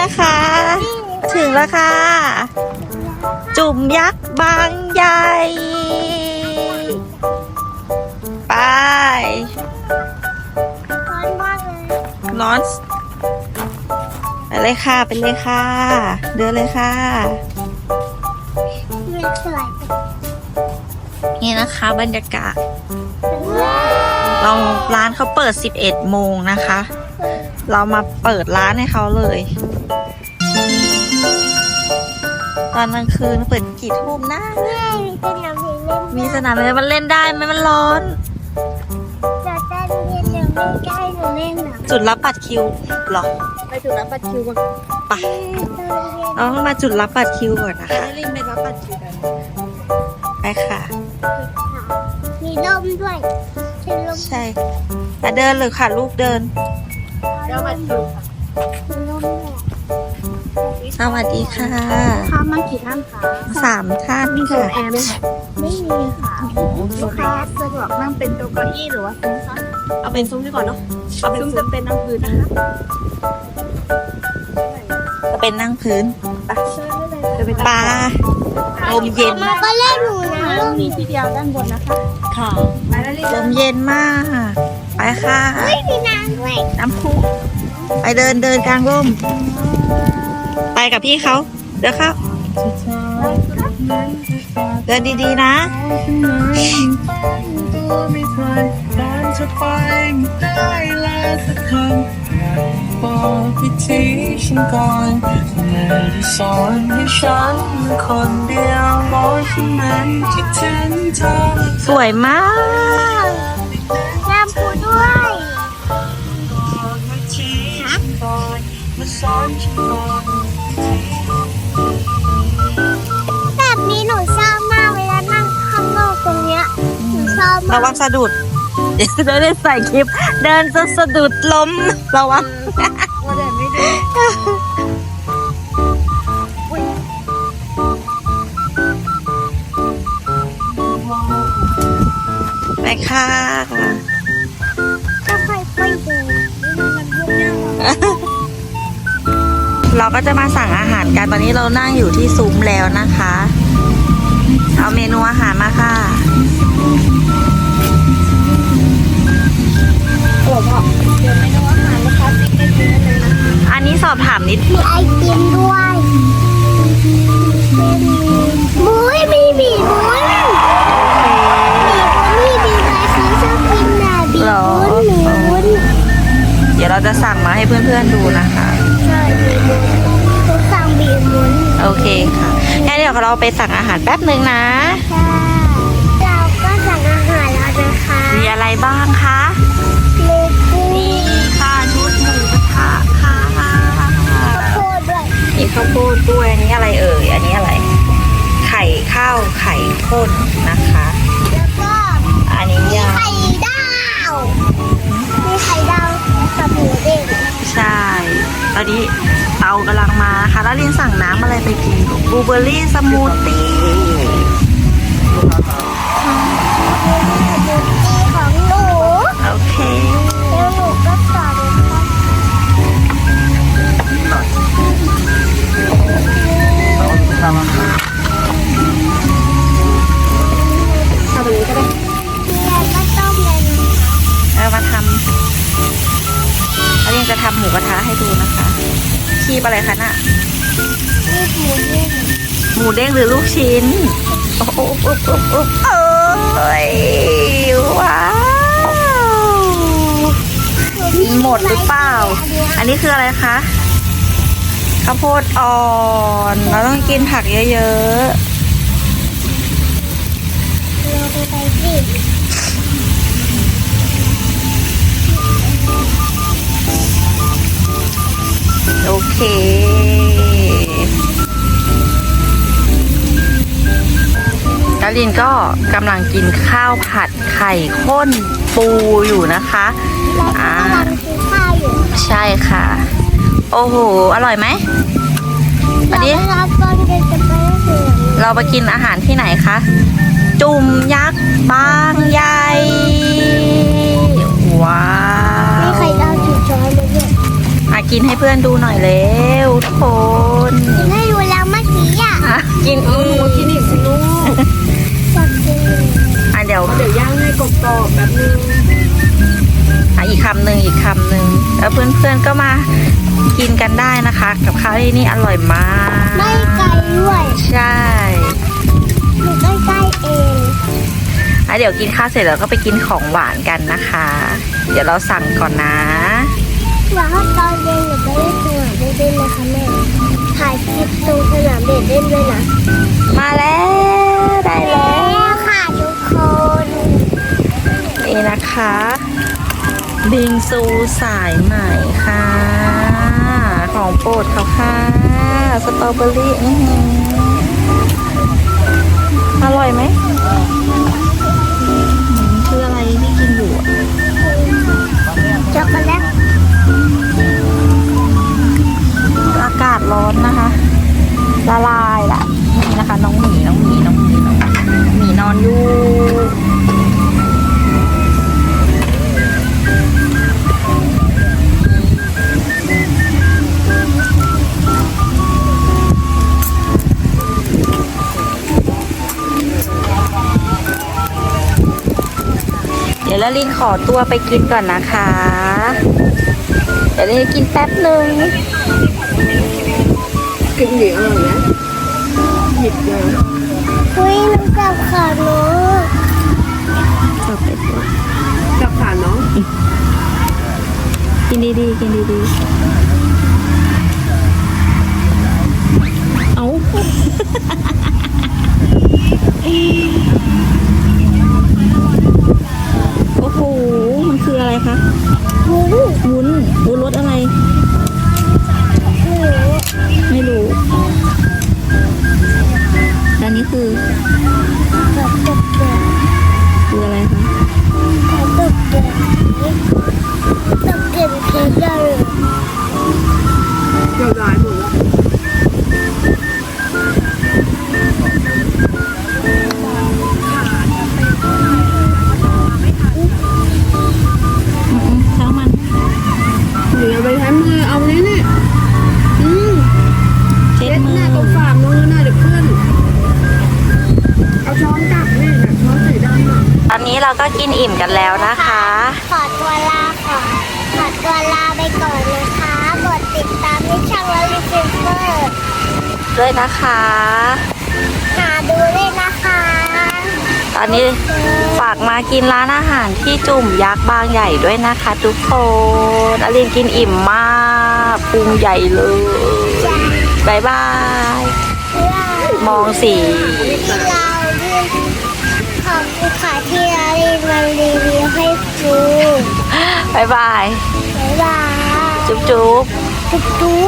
นะคะ ถึงแล้วค่ะ จุ่มยักษ์บางใหญ่ ไป ร้อนมากเลยร้อนไปเลยค่ะ ไปเลยค่ะ เดินเลยค่ะมันสวยนี่นะคะบรรยากาศเราร้านเขาเปิด 11 โมงนะคะ เรามาเปิดร้านให้เขาเลย อนกลางคืนเปิดกี่ทุ่มนะแม่มีสนามเด็กเล่นมีสนามเลยมันเล่นได้ไหมมันร้อนจะเต้นเล่นเดี๋ยวไม่ใกล้หนูเล่นหนังจุดรับบัตรคิวเหรอไปถึงรับบัตรคิวก่อนไปเราต้องมาจุดรับบัตรคิวก่อนนะคะให้ลิงไปรับบัตรคิวกันไปค่ะ มีลมด้วยใช่ลมใช่แต่เดินเลยค่ะลูกเดินแล้วบัตรคิวค่ะมีลมด้วย สวัสดีค่ะข้ามนั่งกี่ท่านคะสามท่านมีโซนค่ะแอร์ไหมคะไม่มีค่ะลูกค้าสะดวกนั่งเป็นโต๊ะเก้าอี้หรือว่าซุ้มคะเอาเป็นซุ้มดีกว่าเนาะเอาเป็นซุ้มจะเป็นนั่งพื้นนะคะจะเป็นนั่งพื้นจะเป็นปลาลมเย็นมาก็เล่นหนูนะลมมีที่เดียวด้านบนนะคะค่ะไปแล้วลิงลมเย็นมาก ไปค่ะเฮ้ยมีน้ำด้วยน้ำพุไปเดินเดินกลางร่ม ไปกับพี่เขาเดี๋ยวเข้าเดินดีๆนะ บอกพิธีฉันก่อนไม่ได้สอนให้ฉันคนเดียวบอกฉันมันคิดถึงเธอสวยมากน้ำปูด้วยบอ ระกวังสะดุด เดี๋ยวจะได้ใส่คลิป เดินจะสะดุดล้มระวังว่าแต่ไม่ได้ไปค่ะก็ค่อยๆเดินเราก็จะมาสั่งอาหารกัน ตอนนี้เรานั่งอยู่ที่ซุ้มแล้วนะคะ เอาเมนูอาหารมาค่ะ อันนี้สอบถามนิด มีไอติมด้วยมุ้ยมีบีบุ้นบีบุ้นมีบีอะไรคะชอบกินน่ะบีหรอ บุ้นหนูบุ้นเดี๋ยวเราจะสั่งมาให้เพื่อนๆดูนะคะ ใช่บีบุ้นทุกสั่งบีบุ้นโอเคค่ะงั้นเดี๋ยวเราไปสั่งอาหารแป๊บหนึ่งนะ ค่ะเราก็สั่งอาหารแล้วนะคะ มีอะไรบ้างคะ มีข้าวโพดด้วยอันนี้อะไรเอ่ยอันนี้อะไร ไข่ข้าวไข่ข้นนะคะ แล้วก็อันนี้มียาไข่ดาวมีไข่ดาวกับหมูเด้งใช่ ตอนนี้เตากำลังมาค่ะแล้วลินสั่งน้ำอะไรไปกินบลูเบอร์รี่สมูทตี้ตี ทำหมูกระทะให้ดูนะคะคีบอะไรคะน่ะนี่หมูเด้งหมูเด้งหรือลูกชิ้นโอ้โหอุ๊บอุ๊บอุ๊บเอ้ยว้าวหมดหรือเปล่า อันนี้คืออะไรคะข้าวโพดอ่อน เราต้องกินผักเยอะๆ เค กาลินก็กำลังกินข้าวผัดไข่ข้นปูอยู่นะคะเรากำลังกินข้าวอยู่ใช่ค่ะ โอ้โห อร่อยไหมอันนี้เรารับตอนเด็กจะไปถึงเราไปกินอาหารที่ไหนคะ จุ่มยักษ์บางใหญ่ กินให้เพื่อนดูหน่อยเร็วทุกคนกินให้ดูแล้วเมื่อกี้อะอะกินอีกกินอีกสิลูกจะกินอะเดี๋ยวเดี๋ยวย่างให้กรอบๆแบบนึงอะอีกคำหนึ่งอีกคำหนึ่งแล้วเพื่อนๆก็มากินกันได้นะคะ กับข้าวที่นี่อร่อยมาก ไม่ไกลด้วยใช่อยู่ใกล้ๆเองอะเดี๋ยวกินข้าวเสร็จแล้วก็ไปกินของหวานกันนะคะ เดี๋ยวเราสั่งก่อนนะ อยาตอนเย็นหนูไปเล่นสนามเด็กเล่นนะคะแม่ ถ่ายคลิปตรงสนามเด็กเล่นด้วยนะ มาแล้ว ได้แล้ว ค่ะทุกคนนี่นะคะ บิงซูสายใหม่ค่ะ ของโปรดเขาค่ะ สตรอเบอรี่ออร่อยไหม ยวละลินขอตัวไปกินก่อนนะคะ เดี๋ยวละลินกินแป๊บหนึ่งกินดีอร่อยนะหยิบเลยอุ้ยน้ำกับขาหนูจับไปตัวกับขาน้อง กินดีๆ กินดีๆ เอา โอ้โห มันคื ออะไรคะวุ้นวุ้นวุ้นรสอะไรหนูไม่รู้ อันนี้คือกับตกเกลือคืออะไรคะกับตกเกลือตกเกลือเกลือเลยเดี๋ยวร้ายหมด เราก็กินอิ่มกันแล้วนะคะ ขอตัวลาขอขอตัวลาไปก่อนนะคะกดติดตามที่ช่องลลิเซนเฟอร์ด้วยนะคะ หาดูด้วยนะคะ ตอนนี้ฝากมากินร้านอาหารที่จุ่มยักษ์บางใหญ่ด้วยนะคะทุกคนอลินกินอิ่มมากพุงใหญ่เลยบายบายเพื่อมองสี รีวิวให้ดูบายบาย บ๊ายบาย จุ๊บจุ๊บจุ๊บจุ๊บ